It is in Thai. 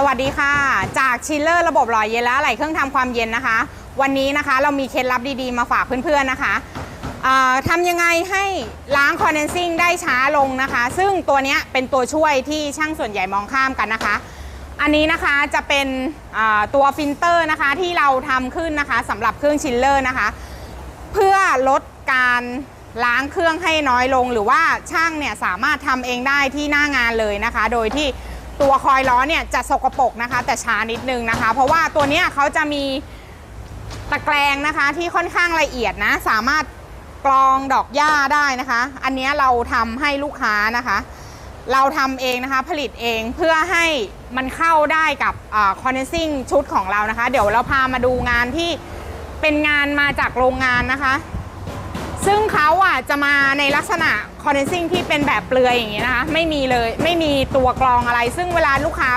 สวัสดีค่ะ จากชิลเลอร์ระบบหล่อเย็นและไหลเครื่องทำความเย็นนะคะ วันนี้นะคะเรามีเคล็ดลับดีๆมาฝากเพื่อนๆนะคะอ่าทำยังไงให้ล้างคอนเดนซิ่งได้ช้าลงนะคะ ซึ่งตัวนี้เป็นตัวช่วยที่ช่างส่วนใหญ่มองข้ามกันนะคะ อันนี้นะคะจะเป็นตัวฟิลเตอร์นะคะที่เราทำขึ้นนะคะสำหรับเครื่องชิลเลอร์นะคะ เพื่อลดการล้างเครื่องให้น้อยลง หรือว่าช่างเนี่ยสามารถทำเองได้ที่หน้างานเลยนะคะ โดยที่ ตัวคอยล้อเนี่ยจะสกปรกนะคะ แต่ช้านิดนึงนะคะ เพราะว่าตัวเนี้ยเขาจะมีตะแกรงนะคะที่ค่อนข้างละเอียดนะ สามารถกรองดอกหญ้าได้นะคะ อันนี้เราทำให้ลูกค้านะคะ เราทำเองนะคะผลิตเองเพื่อให้มันเข้าได้กับคอนเนซิ่งชุดของเรานะคะ เดี๋ยวเราพามาดูงานที่เป็นงานมาจากโรงงานนะคะ ซึ่งเขาอะจะมาในลักษณะคอนเดนซิ่งที่เป็นแบบเปลือยอย่างนี้นะคะ ไม่มีเลยไม่มีตัวกรองอะไร ซึ่งเวลาลูกค้า